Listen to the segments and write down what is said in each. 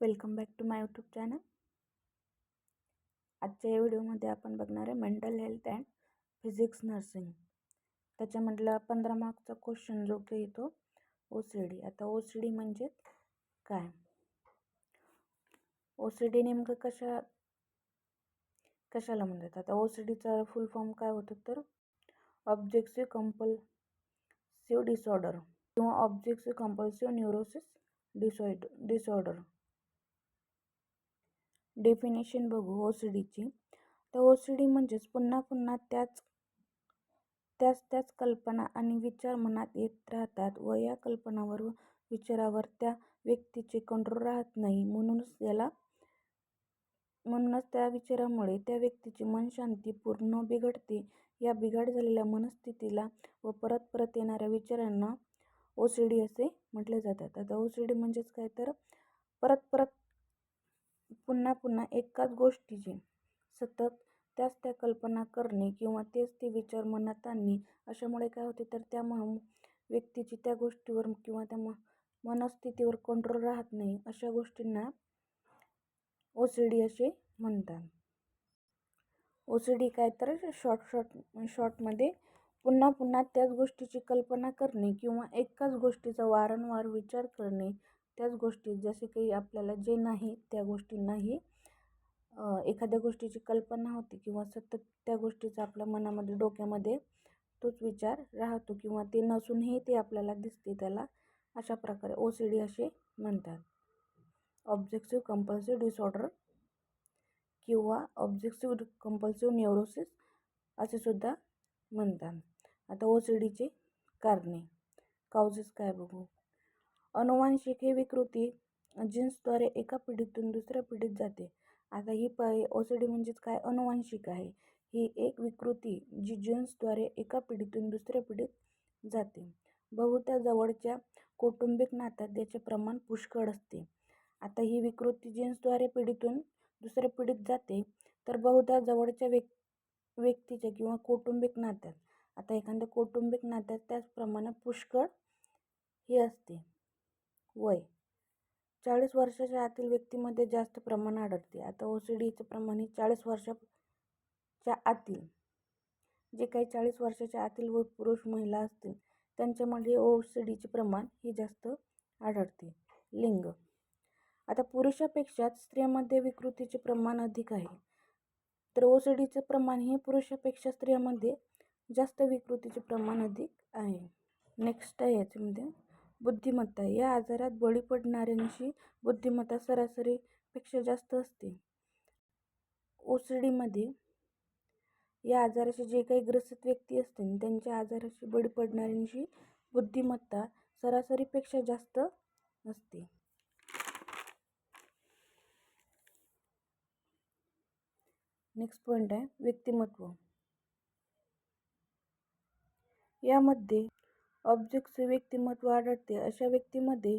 Welcome back to my YouTube channel. आजच्या या व्हिडिओमध्ये आपण बघणार आहे mental health and physics nursing. त्याच्यामधला पंधरा मार्कचा क्वेश्चन जो की येतो ओ सी डी आता ओ सी डी म्हणजे काय? ओ सी डी नेमकं कशा कशाला म्हणतात? आता ओ सी डीचा फुल फॉर्म काय होतं तर ऑब्जेक्टिव्ह कंपल्सिव्ह डिसऑर्डर किंवा ऑब्जेक्टिव्ह कंपल्सिव्ह न्यूरोसिस डिसॉइड डिसऑर्डर डेफिनेशन बघू ओ सी डीची तर ओ सी डी म्हणजेच पुन्हा पुन्हा त्याच त्याच त्याच कल्पना आणि विचार मनात येत राहतात व या कल्पनावर व विचारावर त्या व्यक्तीचे कंट्रोल राहत नाही. म्हणूनच याला म्हणूनच त्या विचारामुळे त्या व्यक्तीची मनशांती पूर्ण बिघडते. या बिघाड झालेल्या मनस्थितीला व परत परत येणाऱ्या विचारांना ओ सी डी असे म्हटले जातात. आता ओ सी डी म्हणजेच काय? तर परत परत पुन्हा पुन्हा एकाच गोष्टीची सतत त्याच त्या कल्पना करणे किंवा तेच ते विचार मनात आणणे अशामुळे काय होते तर त्या मग व्यक्तीची त्या गोष्टीवर किंवा त्या म मनस्थितीवर कंट्रोल राहत नाही अशा गोष्टींना ओ सी डी असे म्हणतात. ओ सी डी काय तर शॉर्ट शॉर्ट शॉर्टमध्ये पुन्हा पुन्हा त्याच गोष्टीची कल्पना करणे किंवा एकाच गोष्टीचा वारंवार विचार करणे त्याच गोष्टी जसे काही आपल्याला जे नाही त्या गोष्टींनाही एखाद्या गोष्टीची कल्पना होती किंवा सतत त्या गोष्टीचा आपल्या मनामध्ये डोक्यामध्ये तोच विचार राहतो किंवा ते नसूनही ते आपल्याला दिसते त्याला अशा प्रकारे ओ सी डी असे म्हणतात. ऑब्जेक्टिव्ह कंपल्सिव्ह डिसऑर्डर किंवा ऑब्जेक्टिव्ह कंपल्सिव्ह न्यूरोसिस असे सुद्धा म्हणतात. आता ओ सी डीचे कारणे. काउजेस काय बघू? अनुवांशिक ही विकृती जीन्सद्वारे एका पिढीतून दुसऱ्या पिढीत जाते. आता ही प ओ सी डी म्हणजेच काय? अनुवांशिक आहे. ही एक विकृती जी जीन्सद्वारे एका पिढीतून दुसऱ्या पिढीत जाते. बहुधा जवळच्या कौटुंबिक नात्यात याचे प्रमाण पुष्कळ असते. आता ही विकृती जीन्सद्वारे पिढीतून दुसऱ्या पिढीत जाते तर बहुधा जवळच्या व्यक् व्यक्तीच्या किंवा कौटुंबिक नात्यात. आता एखाद्या कौटुंबिक नात्यात त्याचप्रमाणे पुष्कळ ही असते. वय. चाळीस वर्षाच्या आतील व्यक्तीमध्ये जास्त प्रमाण आढळते. आता ओ सी डीचं प्रमाण हे चाळीस वर्षाच्या आतील जे काही चाळीस वर्षाच्या आतील व पुरुष महिला असतील त्यांच्यामध्ये ओ सी डीचे प्रमाण हे जास्त आढळते. लिंग. आता पुरुषापेक्षा स्त्रियामध्ये विकृतीचे प्रमाण अधिक आहे. तर ओ सी डीचं प्रमाण हे पुरुषापेक्षा स्त्रियामध्ये जास्त विकृतीचे प्रमाण अधिक आहे. नेक्स्ट आहे याच्यामध्ये. बुद्धिमत्ता या आजारात बळी पडणाऱ्यांची बुद्धिमत्ता सरासरीपेक्षा जास्त असते. ओ सी डीमध्ये या आजाराचे जे काही ग्रसित व्यक्ती असतील त्यांच्या आजाराशी बळी पडणाऱ्यांची बुद्धिमत्ता सरासरीपेक्षा जास्त असते नेक्स्ट पॉईंट आहे व्यक्तिमत्व. यामध्ये ऑब्जेक्टचे व्यक्तिमत्व आढळते. अशा व्यक्तीमध्ये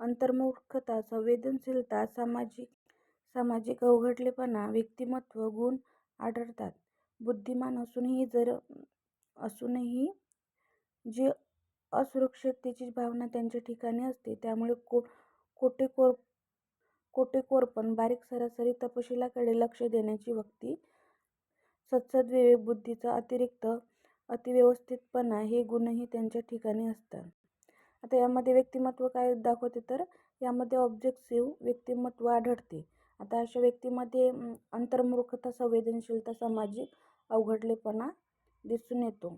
अंतर्मुखता संवेदनशीलता सामाजिक सामाजिक अवघडलेपणा व्यक्तिमत्व गुण आढळतात. बुद्धिमान असूनही जर असूनही जी असुरक्षिततेची भावना त्यांच्या ठिकाणी असते त्यामुळे को कोटेकोर कोटेकोरपण बारीक सरासरी तपशिलाकडे लक्ष देण्याची व्यक्ती सत्सद्विवेक बुद्धीचा अतिरिक्त अतिव्यवस्थितपणा हे गुणही त्यांच्या ठिकाणी असतात. आता यामध्ये व्यक्तिमत्व काय दाखवते तर यामध्ये ऑब्जेक्टिव्ह व्यक्तिमत्व आढळते. आता अशा व्यक्तीमध्ये अंतर्मुखता संवेदनशीलता सामाजिक अवघडलेपणा दिसून येतो.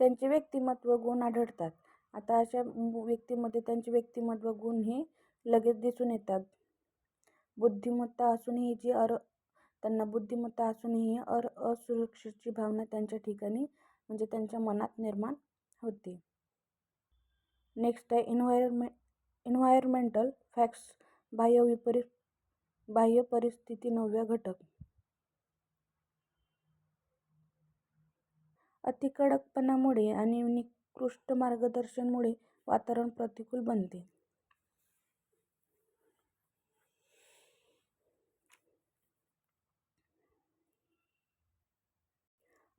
त्यांचे व्यक्तिमत्व गुण आढळतात. आता अशा व्यक्तीमध्ये त्यांचे व्यक्तिमत्व गुण हे लगेच दिसून येतात. बुद्धिमत्ता असूनही जी अर त्यांना बुद्धिमत्ता असूनही अर असुरक्षेची भावना त्यांच्या ठिकाणी म्हणजे त्यांच्या मनात निर्माण होते. नेक्स्ट आहे इन्व्हायरमे इन्व्हायरमेंटल फॅक्ट्स बाह्य विपरी बाह्य परिस्थिती नवव्या घटक. अतिकडकपणामुळे आणि निकृष्ट मार्गदर्शनमुळे वातावरण प्रतिकूल बनते.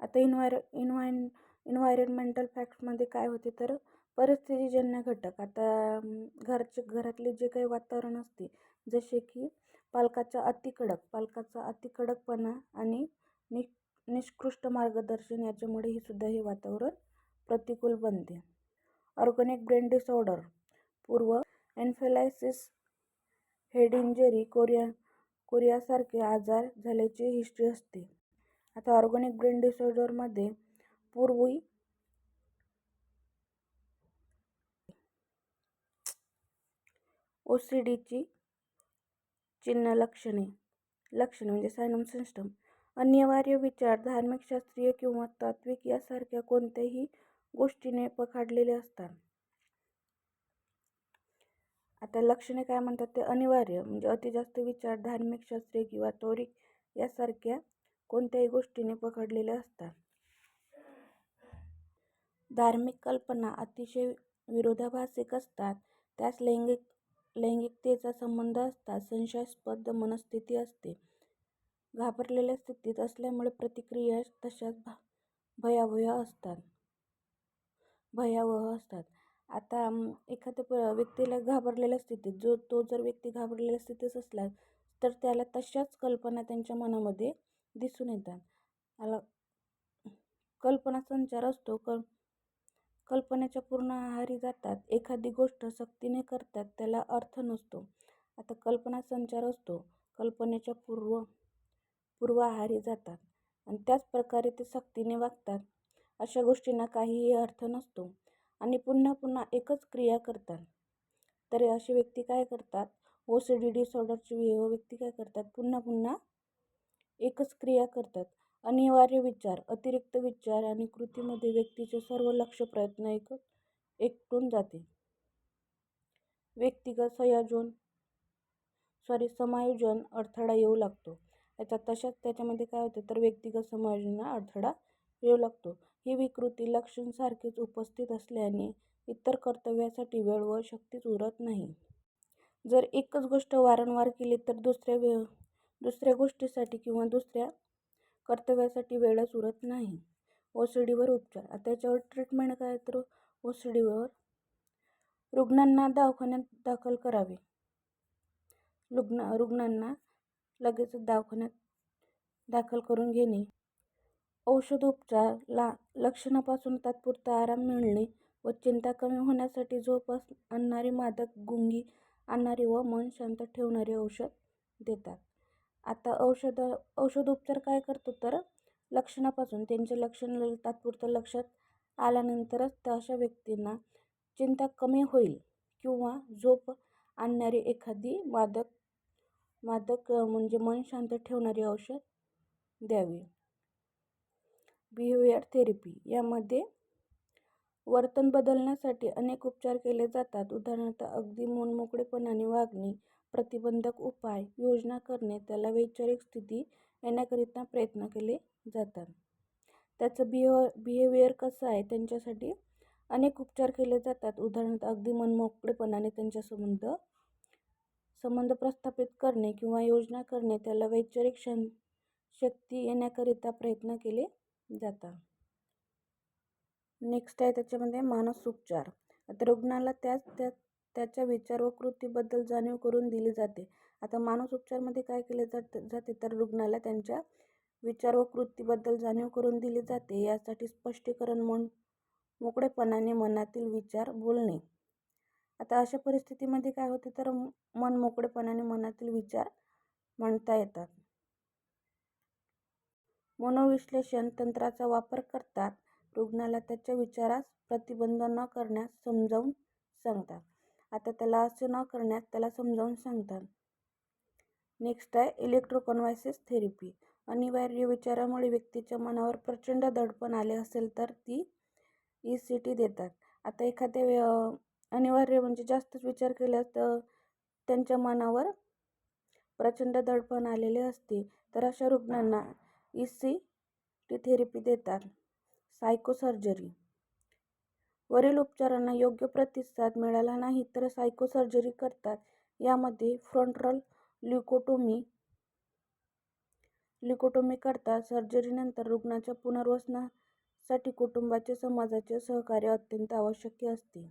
आता इन्व्हायर इन्व्हाय इन्व्हायरमेंटल फॅक्टमध्ये काय होते तर परिस्थितीजन्य घटक. आता घरचे घरातले जे काही वातावरण असते जसे की पालकाचा अतिकडक पालकाचा अतिकडकपणा आणि नि निष्कृष्ट मार्गदर्शन याच्यामुळे ही सुद्धा हे वातावरण प्रतिकूल बनते. ऑर्गॅनिक ब्रेन डिसऑर्डर पूर्व एन्फेलायसिस हेड इंजरी कोरिया कोरियासारखे आजार झाल्याची हिस्ट्री असते. आता ऑर्गॅनिक ब्रेन डिसऑर्डरमध्ये पूर्वी ओ सी डीची चिन्ह लक्षणे लक्षणे म्हणजे सायनम सिस्टम अनिवार्य विचार धार्मिक शास्त्रीय किंवा तात्विक यासारख्या कोणत्याही गोष्टीने पखाडलेले असतात. आता लक्षणे काय म्हणतात ते अनिवार्य म्हणजे अति जास्त विचार धार्मिक शास्त्रीय किंवा तौरिक यासारख्या कोणत्याही गोष्टीने पकडलेले असतात. धार्मिक कल्पना अतिशय विरोधाभासिक असतात. त्यास लैंगिक लैंगिकतेचा संबंध असतात. संशयास्पद मनस्थिती असते. घाबरलेल्या स्थितीत असल्यामुळे प्रतिक्रिया तशाच भा भयावह असतात. भयावह असतात. आता एखाद्या व्यक्तीला घाबरलेल्या स्थितीत जो तो जर व्यक्ती घाबरलेल्या स्थितीत असला तर त्याला तशाच कल्पना त्यांच्या मनामध्ये दिसून येतात. आला कल्पना संचार असतो कल कल्पनेच्या पूर्ण आहारी जातात. एखादी गोष्ट सक्तीने करतात त्याला अर्थ नसतो. आता कल्पना संचार असतो. कल्पनेच्या पूर्व पूर्व आहारी जातात आणि त्याच प्रकारे ते सक्तीने वागतात. अशा गोष्टींना काहीही अर्थ नसतो आणि पुन्हा पुन्हा एकच क्रिया करतात. तरी अशी व्यक्ती काय करतात? ओ सी डी डिसऑर्डरची व्यक्ती काय करतात? पुन्हा पुन्हा एकच क्रिया करतात. अनिवार्य विचार अतिरिक्त विचार आणि कृतीमध्ये व्यक्तीचे सर्व लक्ष प्रयत्न एक एकटून जाते. व्यक्तिगत संयोजन सॉरी समायोजन अडथळा येऊ लागतो. याचा तशाच त्याच्यामध्ये काय होते तर व्यक्तिगत समायोजना अडथळा येऊ लागतो. ही विकृती लक्षणसारखीच उपस्थित असल्याने इतर कर्तव्यासाठी वेळ व शक्तीच उरत नाही. जर एकच गोष्ट वारंवार केली तर दुसऱ्या वे दुसऱ्या गोष्टीसाठी किंवा दुसऱ्या कर्तव्यासाठी वेळच उरत नाही. ओ सी डीवर उपचार. आता त्याच्यावर ट्रीटमेंट काय? तर ओ सी डीवर रुग्णांना दवाखान्यात दाखल करावे. रुग्ण रुग्णांना लगेच दवाखान्यात दाखल करून घेणे. औषधोपचार ला लक्षणापासून तात्पुरता आराम मिळणे व चिंता कमी होण्यासाठी झोप आणणारी मादक गुंगी आणणारी व मन शांत ठेवणारे औषध देतात. आता औषधं औषधोपचार काय करतो तर लक्षणापासून त्यांचे लक्षण तात्पुरतं लक्षात आल्यानंतरच त्या अशा व्यक्तींना चिंता कमी होईल किंवा झोप आणणारी एखादी मादक मादक म्हणजे मन शांत ठेवणारी औषध द्यावी. बिहेवियर थेरपी यामध्ये वर्तन बदलण्यासाठी अनेक उपचार केले जातात. उदाहरणार्थ अगदी मनमोकळेपणाने वागणे प्रतिबंधक उपाय योजना करणे त्याला वैचारिक स्थिती येण्याकरिता प्रयत्न केले जातात. त्याचं बिहेव बिहेवियर कसं आहे त्यांच्यासाठी अनेक उपचार केले जातात. उदाहरणार्थ अगदी मनमोकळेपणाने त्यांच्या संबंध संबंध प्रस्थापित करणे किंवा योजना करणे त्याला वैचारिक शन शक्ती येण्याकरिता प्रयत्न केले जातात. नेक्स्ट आहे त्याच्यामध्ये मानसोपचार. आता रुग्णाला त्याच त्या त्याच्या विचार व कृतीबद्दल जाणीव करून दिली जाते. आता माणूस उपचारमध्ये काय केले जात जाते? तर रुग्णाला त्यांच्या विचार व कृतीबद्दल जाणीव करून दिली जाते. यासाठी स्पष्टीकरण म्हणून मोकळेपणाने मनातील विचार बोलणे. आता अशा परिस्थितीमध्ये काय होते? तर मन मोकळेपणाने मनातील विचार म्हणता येतात. मनोविश्लेषण तंत्राचा वापर करतात. रुग्णाला त्याच्या विचारास प्रतिबंध न करण्यास समजावून सांगतात. आता त्याला असं न करण्यात त्याला समजावून सांगतात. नेक्स्ट आहे इलेक्ट्रोकॉन्व्हायसिस थेरपी अनिवार्य विचारामुळे व्यक्तीच्या मनावर प्रचंड दडपण आले असेल तर ती ई सी टी देतात. आता एखाद्या अनिवार्य म्हणजे जास्तच विचार केला तर त्यांच्या मनावर प्रचंड दडपण आलेले असते. तर अशा रुग्णांना ई सी टी थेरपी देतात. सायकोसर्जरी वरील उपचारांना योग्य प्रतिसाद मिळाला नाही तर सायकोसर्जरी करतात. यामध्ये फ्रंटल ल्युकोटोमी ल्युकोटोमी करतात. सर्जरीनंतर रुग्णाच्या पुनर्वसनासाठी कुटुंबाचे समाजाचे सहकार्य अत्यंत आवश्यक असते.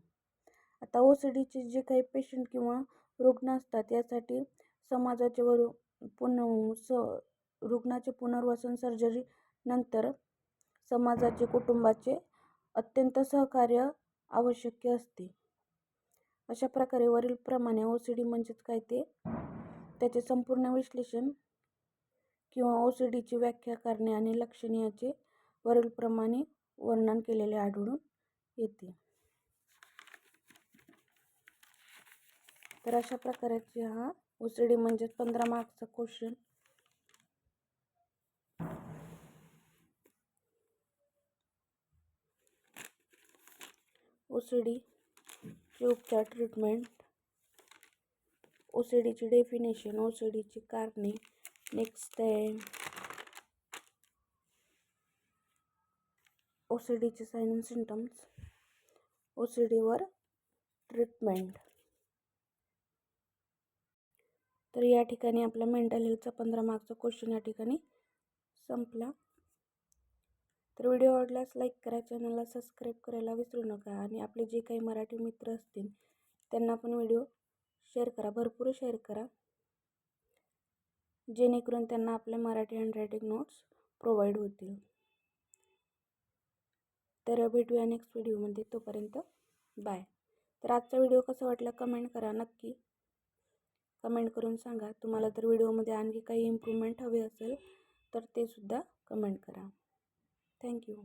आता ओ सी डीचे जे काही पेशंट किंवा रुग्ण असतात यासाठी समाजाचे व पुन स रुग्णाचे पुनर्वसन सर्जरी नंतर समाजाचे कुटुंबाचे अत्यंत सहकार्य आवश्यक असते. अशा प्रकारे वरीलप्रमाणे ओ सी डी म्हणजेच काय ते? त्याचे संपूर्ण विश्लेषण किंवा ओ सी डीची व्याख्या करणे आणि लक्षणीयाचे वरीलप्रमाणे वर्णन केलेले आढळून येते. तर अशा प्रकारचे हा ओ सी डी म्हणजेच पंधरा मार्कचा क्वेश्चन ओ सी उपचार ट्रीटमेंट ओ सी डीची डेफिनेशन ओ सी डीची कारणे नेक्स्ट आहे ओ सी डीचे sign and symptoms O C डीवर ट्रीटमेंट तर या ठिकाणी आपला मेंटल हेल्थचा पंधरा मार्कचा क्वेश्चन या ठिकाणी संपला. तर व्हिडिओ आवडल्यास लाईक करा चॅनलला सबस्क्राईब करायला विसरू नका आणि आपले जे काही मराठी मित्र असतील त्यांना पण व्हिडिओ शेअर करा भरपूर शेअर करा. जेणेकरून त्यांना आपल्या मराठी हँडरायटिंग नोट्स प्रोव्हाइड होतील. तर भेटूया नेक्स्ट व्हिडिओमध्ये तोपर्यंत बाय तर आजचा व्हिडिओ कसा वाटला कमेंट करा नक्की. कमेंट करून सांगा. तुम्हाला तर व्हिडिओमध्ये आणखी काही इम्प्रूव्हमेंट हवे असेल तर ते सुद्धा कमेंट करा. Thank you